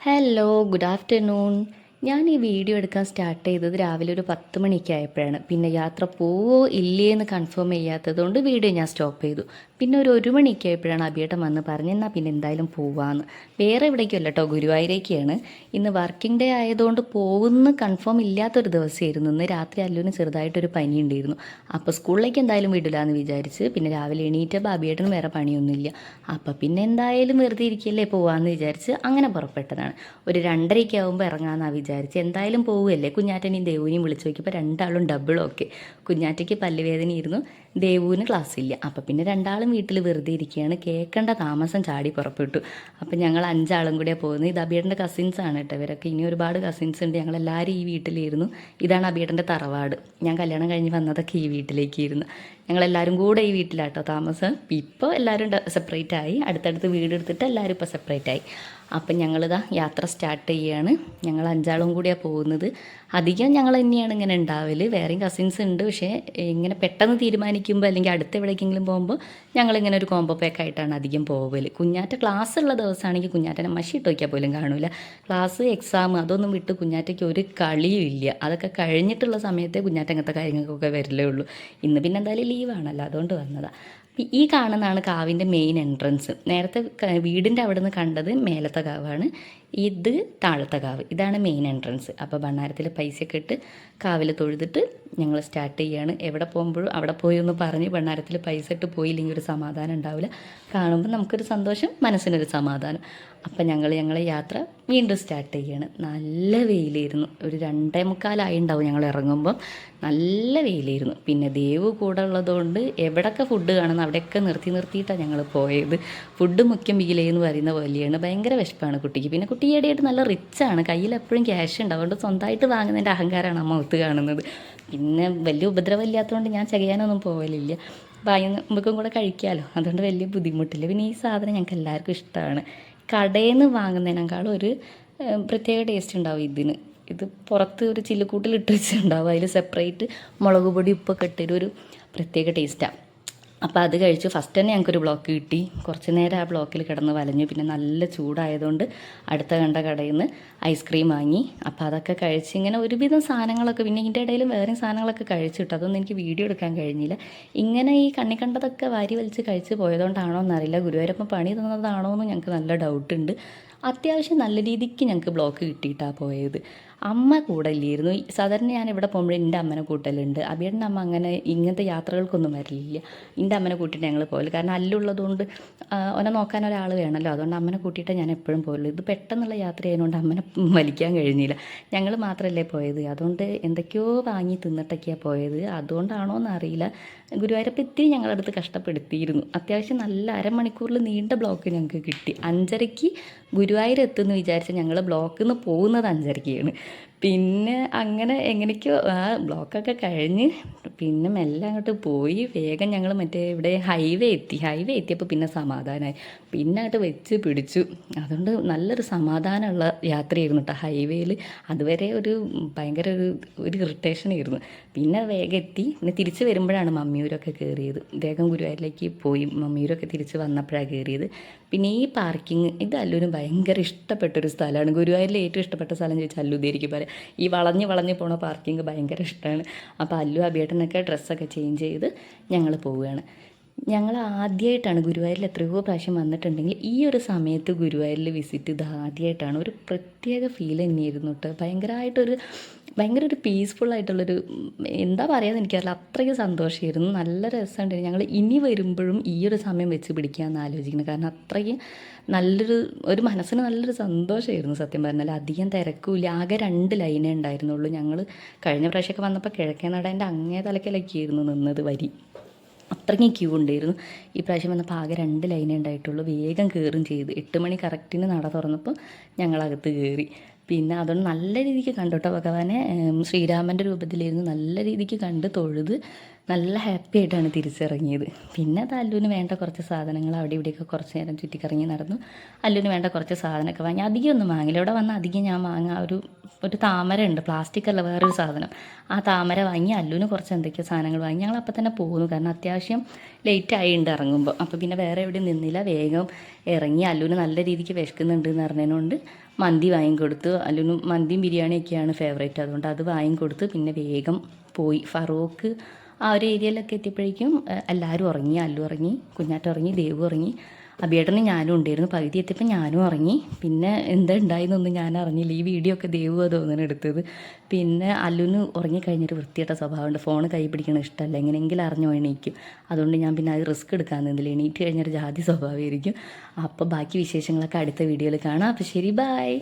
Hello good afternoon ഞാൻ ഈ video എടുക്കാൻ സ്റ്റാർട്ട് ചെയ്തത് രാവിലെ ഒരു പത്ത് മണിക്കായപ്പോഴാണ്. പിന്നെ യാത്ര പോവോ ഇല്ലേ എന്ന് കൺഫേം ചെയ്യാത്തത് കൊണ്ട് വീഡിയോ ഞാൻ സ്റ്റോപ്പ് ചെയ്തു. പിന്നെ ഒരു ഒരു മണിക്കായപ്പോഴാണ് അഭിയേട്ടൻ വന്ന് പറഞ്ഞ് എന്നാൽ പിന്നെ എന്തായാലും പോവാന്ന്. വേറെ എവിടേക്കും അല്ല കേട്ടോ ഗുരുവായൂരേക്കാണ്. ഇന്ന് വർക്കിംഗ് ഡേ ആയതുകൊണ്ട് പോകുന്ന കൺഫേം ഇല്ലാത്തൊരു ദിവസമായിരുന്നു ഇന്ന് രാത്രി അല്ലുവിന് ചെറുതായിട്ടൊരു പനി ഉണ്ടായിരുന്നു അപ്പോൾ സ്കൂളിലേക്ക് എന്തായാലും വിടില്ല എന്ന് വിചാരിച്ച് പിന്നെ രാവിലെ എണീറ്റപ്പോൾ അഭിയേട്ടന് വേറെ പണിയൊന്നുമില്ല. അപ്പോൾ പിന്നെ എന്തായാലും വെറുതെ ഇരിക്കല്ലേ പോവാമെന്ന് വിചാരിച്ച് അങ്ങനെ പുറപ്പെട്ടതാണ്. ഒരു രണ്ടരയ്ക്കാവുമ്പോൾ ഇറങ്ങാമെന്നാണ് ഇറങ്ങാമെന്നാണ് വിചാരിച്ച് എന്തായാലും പോവുകയല്ലേ? കുഞ്ഞാറ്റനെയും ദേവുവിനെയും വിളിച്ച് നോക്കിയപ്പോൾ രണ്ടാളും ഡബിൾ ഓക്കെ കുഞ്ഞാറ്റയ്ക്ക് പല്ലുവേദനയായിരുന്നു ദേവുവിന് ക്ലാസ് ഇല്ല. അപ്പോൾ പിന്നെ രണ്ടാളും വീട്ടിൽ വെറുതെ ഇരിക്കുകയാണ്. കേൾക്കേണ്ട താമസം ചാടി പുറപ്പെട്ടു. അപ്പോൾ ഞങ്ങൾ അഞ്ചാളും കൂടെ പോകുന്നത്. ഇത് അബിയേട്ടന്റെ കസിൻസ് ആണ് കേട്ടോ. ഇവരൊക്കെ ഇനി ഒരുപാട് കസിൻസ് ഉണ്ട്. ഞങ്ങളെല്ലാവരും ഈ വീട്ടിലിരുന്നു. ഇതാണ് അബിയേട്ടന്റെ തറവാട്. ഞാൻ കല്യാണം കഴിഞ്ഞ് വന്നതൊക്കെ ഈ വീട്ടിലേക്ക് ഇരുന്നു ഞങ്ങളെല്ലാവരും കൂടെ ഈ വീട്ടിലാട്ടോ താമസം. ഇപ്പോൾ എല്ലാവരും സെപ്പറേറ്റ് ആയി. അടുത്തടുത്ത് വീട് എടുത്തിട്ട് എല്ലാവരും ഇപ്പോൾ സെപ്പറേറ്റ് ആയി. അപ്പം ഞങ്ങളിതാ യാത്ര സ്റ്റാർട്ട് ചെയ്യാണ്. ഞങ്ങൾ അഞ്ചാളും കൂടിയാണ് പോകുന്നത്. അധികം ഞങ്ങൾ തന്നെയാണ് ഇങ്ങനെ ഉണ്ടാവൽ. വേറെയും കസിൻസ് ഉണ്ട്. പക്ഷേ ഇങ്ങനെ പെട്ടെന്ന് തീരുമാനിക്കുമ്പോൾ അല്ലെങ്കിൽ അടുത്ത എവിടേക്കെങ്കിലും പോകുമ്പോൾ ഞങ്ങളിങ്ങനെ ഒരു കോംബോ പാക്ക് ആയിട്ടാണ് അധികം പോകൽ കുഞ്ഞാറ്റ ക്ലാസ് ഉള്ള ദിവസമാണെങ്കിൽ കുഞ്ഞാറ്റനെ മഷി ഇട്ട് വയ്ക്കാൻ പോലും കാണില്ല ക്ലാസ് എക്സാം അതൊന്നും വിട്ട് കുഞ്ഞാറ്റയ്ക്ക് ഒരു കളിയും ഇല്ല. അതൊക്കെ കഴിഞ്ഞിട്ടുള്ള സമയത്തെ കുഞ്ഞാറ്റ അങ്ങനത്തെ കാര്യങ്ങൾക്കൊക്കെ വരില്ലേ ഉള്ളൂ. ഇന്ന് പിന്നെ എന്തായാലും ലീവാണല്ലോ അതുകൊണ്ട് വന്നതാണ് ഈ കാണുന്നതാണ് കാവിന്റെ മെയിൻ എൻട്രൻസ് നേരത്തെ വീടിന്റെ അവിടെ നിന്ന് കണ്ടത് മേലത്തെ കാവാണ്. ഇത് താഴത്തെ കാവ്. ഇതാണ് മെയിൻ എൻട്രൻസ് അപ്പോൾ ഭണ്ണാരത്തിൽ പൈസയൊക്കെ ഇട്ട് കാവിൽ തൊഴുതിട്ട് ഞങ്ങൾ സ്റ്റാർട്ട് ചെയ്യാണ്. എവിടെ പോകുമ്പോഴും അവിടെ പോയി ഒന്ന് പറഞ്ഞ് ഭണ്ണാരത്തിൽ പൈസ ഇട്ട് പോയില്ലെങ്കിൽ ഒരു സമാധാനം ഉണ്ടാവില്ല. കാണുമ്പോൾ നമുക്കൊരു സന്തോഷം മനസ്സിനൊരു സമാധാനം. അപ്പം ഞങ്ങൾ ഞങ്ങളെ യാത്ര വീണ്ടും സ്റ്റാർട്ട് ചെയ്യാണ്. നല്ല വെയിലായിരുന്നു. ഒരു രണ്ടേ മുക്കാലായി ഉണ്ടാവും ഞങ്ങൾ ഇറങ്ങുമ്പം. നല്ല വെയിലായിരുന്നു. പിന്നെ ദേവ് കൂടെ ഉള്ളതുകൊണ്ട് എവിടെയൊക്കെ ഫുഡ് കാണുന്ന അവിടെയൊക്കെ നിർത്തി നിർത്തിയിട്ടാണ് ഞങ്ങൾ പോയത്. ഫുഡ് മുഖ്യം ബീലേ എന്ന് പറയുന്ന പോലെയാണ് ഭയങ്കര വിശപ്പാണ് കുട്ടിക്ക്. പിന്നെ കുട്ടി ഈയിടെയായിട്ട് നല്ല റിച്ചാണ് കയ്യിൽ എപ്പോഴും ക്യാഷ് ഉണ്ട്. അതുകൊണ്ട് സ്വന്തമായിട്ട് വാങ്ങുന്നതിന്റെ അഹങ്കാരമാണ് അമ്മ ഒത്ത് കാണുന്നത്. പിന്നെ വലിയ ഉപദ്രവമില്ലാത്തതുകൊണ്ട് ഞാൻ ചെയ്യാനൊന്നും പോകലില്ല നമുക്കും കൂടെ കഴിക്കാമല്ലോ അതുകൊണ്ട് വലിയ ബുദ്ധിമുട്ടില്ല. പിന്നെ ഈ സാധനം ഞങ്ങൾക്ക് എല്ലാവർക്കും ഇഷ്ടമാണ്. കടയിൽ നിന്ന് വാങ്ങുന്നതിനേക്കാളും ഒരു പ്രത്യേക ടേസ്റ്റ് ഉണ്ടാവും ഇതിന്. ഇത് പുറത്ത് ഒരു ചില്ലുകൂട്ടിൽ ഇട്ട് വെച്ചിട്ടുണ്ടാവും. അതിൽ സെപ്പറേറ്റ് മുളക് പൊടി ഉപ്പൊക്കെ ഇട്ടൊരു പ്രത്യേക ടേസ്റ്റാണ് അപ്പോൾ അത് കഴിച്ചു. ഫസ്റ്റ് തന്നെ ഞങ്ങൾക്കൊരു ബ്ലോക്ക് കിട്ടി. കുറച്ച് നേരം ആ ബ്ലോക്കിൽ കിടന്ന് വലഞ്ഞു. പിന്നെ നല്ല ചൂടായതുകൊണ്ട് അടുത്ത കണ്ട കടയിൽ നിന്ന് ഐസ്ക്രീം വാങ്ങി. അപ്പോൾ അതൊക്കെ കഴിച്ച് ഇങ്ങനെ ഒരുവിധം സാധനങ്ങളൊക്കെ പിന്നെ ഇതിന്റെ ഇടയിൽ വേറെ സാധനങ്ങളൊക്കെ കഴിച്ചിട്ട് അതൊന്നും എനിക്ക് വീഡിയോ എടുക്കാൻ കഴിഞ്ഞില്ല. ഇങ്ങനെ ഈ കണ്ണി കണ്ടതൊക്കെ വാരി വലിച്ച് കഴിച്ച് പോയതുകൊണ്ടാണോ എന്നറിയില്ല. ഗുരുവായൂരപ്പം പണി തന്നതാണോ എന്ന് ഞങ്ങൾക്ക് നല്ല ഡൗട്ടുണ്ട് അത്യാവശ്യം നല്ല രീതിക്ക് ഞങ്ങൾക്ക് ബ്ലോക്ക് കിട്ടിയിട്ടാണ് പോയത്. അമ്മ കൂടെ ഇല്ലായിരുന്നു സാധാരണ ഞാൻ ഇവിടെ പോകുമ്പോൾ എന്റെ അമ്മനെ കൂട്ടലുണ്ട്. അബിയുടെ അമ്മ അങ്ങനെ ഇങ്ങനത്തെ യാത്രകൾക്കൊന്നും വരില്ല. എന്റെ അമ്മനെ കൂട്ടിയിട്ട് ഞങ്ങൾ പോകൽ. കാരണം അല്ലുള്ളതുകൊണ്ട് ഓനെ നോക്കാൻ ഒരാൾ വേണമല്ലോ. അതുകൊണ്ട് അമ്മനെ കൂട്ടിയിട്ട് ഞാൻ എപ്പോഴും പോകലുള്ളൂ ഇത് പെട്ടെന്നുള്ള യാത്ര ആയതുകൊണ്ട് അമ്മനെ വലിക്കാൻ കഴിഞ്ഞില്ല. ഞങ്ങൾ മാത്രമല്ലേ പോയത്. അതുകൊണ്ട് എന്തൊക്കെയോ വാങ്ങി തിന്നിട്ടൊക്കെയാണ് പോയത്. അതുകൊണ്ടാണോ എന്നറിയില്ല ഗുരുവായൂരപ്പം ഇത്തിരി ഞങ്ങളുടെ അടുത്ത് കഷ്ടപ്പെടുത്തിയിരുന്നു. അത്യാവശ്യം നല്ല അരമണിക്കൂറിൽ നീണ്ട ബ്ലോക്ക് ഞങ്ങൾക്ക് കിട്ടി. അഞ്ചരയ്ക്ക് ഗുരുവായൂർ എത്തുമെന്ന് വിചാരിച്ച് ഞങ്ങൾ ബ്ലോക്കിൽ നിന്ന് പോകുന്നത് അഞ്ചരയ്ക്കാണ്. പിന്നെ അങ്ങനെ എങ്ങനെയൊക്കെയോ ആ ബ്ലോക്കൊക്കെ കഴിഞ്ഞ് പിന്നെ മെല്ലെ അങ്ങോട്ട് പോയി. വേഗം ഞങ്ങൾ മറ്റേ ഇവിടെ ഹൈവേ എത്തി. ഹൈവേ എത്തിയപ്പോൾ പിന്നെ സമാധാനമായി പിന്നെ അങ്ങോട്ട് വെച്ച് പിടിച്ചു. അതുകൊണ്ട് നല്ലൊരു സമാധാനമുള്ള യാത്രയായിരുന്നു കേട്ടോ ഹൈവേയിൽ അതുവരെ ഒരു ഭയങ്കര ഒരു ഒരു ഇറിറ്റേഷൻ ആയിരുന്നു. പിന്നെ വേഗം എത്തി. പിന്നെ തിരിച്ച് വരുമ്പോഴാണ് മമ്മിയൂരൊക്കെ കയറിയത് വേഗം ഗുരുവായൂരിലേക്ക് പോയി. മമ്മിയൂരൊക്കെ തിരിച്ച് വന്നപ്പോഴാണ് കയറിയത് പിന്നെ ഈ പാർക്കിംഗ് ഇത് അല്ലുവിന് ഭയങ്കര ഇഷ്ടപ്പെട്ടൊരു സ്ഥലമാണ്. ഗുരുവായൂരിലെ ഏറ്റവും ഇഷ്ടപ്പെട്ട സ്ഥലം ചോദിച്ചാൽ അല്ലു ഇതായിരിക്കും പറയാം ഈ വളഞ്ഞ് വളഞ്ഞ് പോണ പാർക്കിംഗ് ഭയങ്കര ഇഷ്ടമാണ് അപ്പോൾ അല്ലു അബിയേട്ടനൊക്കെ ഡ്രസ്സൊക്കെ ചേഞ്ച് ചെയ്ത് ഞങ്ങൾ പോവുകയാണ്. ഞങ്ങൾ ആദ്യമായിട്ടാണ് ഗുരുവായൂരിൽ എത്രയോ പ്രാവശ്യം വന്നിട്ടുണ്ടെങ്കിൽ ഈ ഒരു സമയത്ത് ഗുരുവായൂരിൽ വിസിറ്റ് ഇത് ആദ്യമായിട്ടാണ് ഒരു പ്രത്യേക ഫീൽ തന്നെയായിരുന്നു കേട്ടോ ഭയങ്കരമായിട്ടൊരു ഭയങ്കര ഒരു ഉം, എന്താ പറയുക എനിക്കറിയില്ല. അത്രയ്ക്ക് സന്തോഷമായിരുന്നു നല്ല രസമുണ്ടായിരുന്നു. ഞങ്ങൾ ഇനി വരുമ്പോഴും ഈ ഒരു സമയം വെച്ച് പിടിക്കാമെന്ന് ആലോചിക്കുന്നത് കാരണം അത്രയ്ക്ക് നല്ലൊരു ഒരു മനസ്സിന് നല്ലൊരു സന്തോഷമായിരുന്നു സത്യം പറഞ്ഞാൽ അധികം തിരക്കുമില്ല. ആകെ രണ്ട് ലൈനേ ഉണ്ടായിരുന്നുള്ളൂ. ഞങ്ങൾ കഴിഞ്ഞ പ്രാവശ്യമൊക്കെ വന്നപ്പോൾ കിഴക്കേ നടേന്റെ അങ്ങേ തലക്കിലൊക്കെയായിരുന്നു നിന്നത് വരി. അത്രയ്ക്കും ക്യൂ ഉണ്ടായിരുന്നു. ഈ പ്രാവശ്യം വന്നപ്പോൾ ആകെ രണ്ട് ലൈനേ ഉണ്ടായിട്ടുള്ളൂ. വേഗം കയറും ചെയ്ത്. എട്ട് മണി കറക്റ്റിന് നട തുറന്നപ്പോൾ ഞങ്ങളകത്ത് കയറി പിന്നെ അതുകൊണ്ട് നല്ല രീതിക്ക് കണ്ടു കേട്ടോ ഭഗവാനെ. ശ്രീരാമന്റെ രൂപത്തിലിരുന്ന് നല്ല രീതിക്ക് കണ്ട് തൊഴുത് നല്ല ഹാപ്പി ആയിട്ടാണ് തിരിച്ചിറങ്ങിയത്. പിന്നെ അത് അല്ലുവിന് വേണ്ട കുറച്ച് സാധനങ്ങൾ അവിടെ ഇവിടെയൊക്കെ കുറച്ച് നേരം ചുറ്റിക്കറങ്ങി നടന്നു. അല്ലുവിന് വേണ്ട കുറച്ച് സാധനമൊക്കെ വാങ്ങി. അധികം ഒന്നും വാങ്ങില്ല. ഇവിടെ വന്ന് അധികം ഞാൻ വാങ്ങാൻ ഒരു ഒരു താമര ഉണ്ട്. പ്ലാസ്റ്റിക് അല്ല വേറൊരു സാധനം. ആ താമര വാങ്ങി അല്ലുവിന് കുറച്ച് എന്തൊക്കെയോ സാധനങ്ങൾ വാങ്ങി. ഞങ്ങൾ അപ്പം തന്നെ പോകുന്നു കാരണം അത്യാവശ്യം ലേറ്റ് ആയി ഉണ്ട് ഇറങ്ങുമ്പോൾ അപ്പോൾ പിന്നെ വേറെ എവിടെയും നിന്നില്ല. വേഗം ഇറങ്ങി. അല്ലുവിന് നല്ല രീതിക്ക് വിശക്കുന്നുണ്ട് എന്ന് പറഞ്ഞതിനോണ്ട് മന്തി വാങ്ങിക്കൊടുത്തു. അല്ലുവിന് മന്തിയും ബിരിയാണിയൊക്കെയാണ് ഫേവറേറ്റ് അതുകൊണ്ട് അത് വാങ്ങിക്കൊടുത്ത്. പിന്നെ വേഗം പോയി. ഫറൂഖ് ആ ഒരു ഏരിയയിലൊക്കെ എത്തിയപ്പോഴേക്കും എല്ലാവരും ഉറങ്ങി അല്ലു ഉറങ്ങി കുഞ്ഞാട്ട ഉറങ്ങി ദേവ് ഉറങ്ങി അബിയേട്ടനും ഞാനും ഉണ്ടായിരുന്നു. പകുതി എത്തിയപ്പോൾ ഞാനും ഇറങ്ങി പിന്നെ എന്താ ഉണ്ടായെന്നൊന്നും ഞാൻ അറിഞ്ഞില്ല. ഈ വീഡിയോ ഒക്കെ ദേവ് തോന്നുന്നു എടുത്തത്. പിന്നെ അല്ലുവിന് ഉറങ്ങിക്കഴിഞ്ഞൊരു വൃത്തിയായിട്ട സ്വഭാവമുണ്ട്. ഫോൺ കൈ പിടിക്കണ ഇഷ്ടമല്ല. എങ്ങനെയെങ്കിലും അറിഞ്ഞു എണീക്കും. അതുകൊണ്ട് ഞാൻ പിന്നെ അത് റിസ്ക് എടുക്കാൻ നിന്നില്ല എണീറ്റ് കഴിഞ്ഞൊരു ജാതി സ്വഭാവമായിരിക്കും. അപ്പോൾ ബാക്കി വിശേഷങ്ങളൊക്കെ അടുത്ത വീഡിയോയിൽ കാണാം. അപ്പോൾ ശരി ബായ്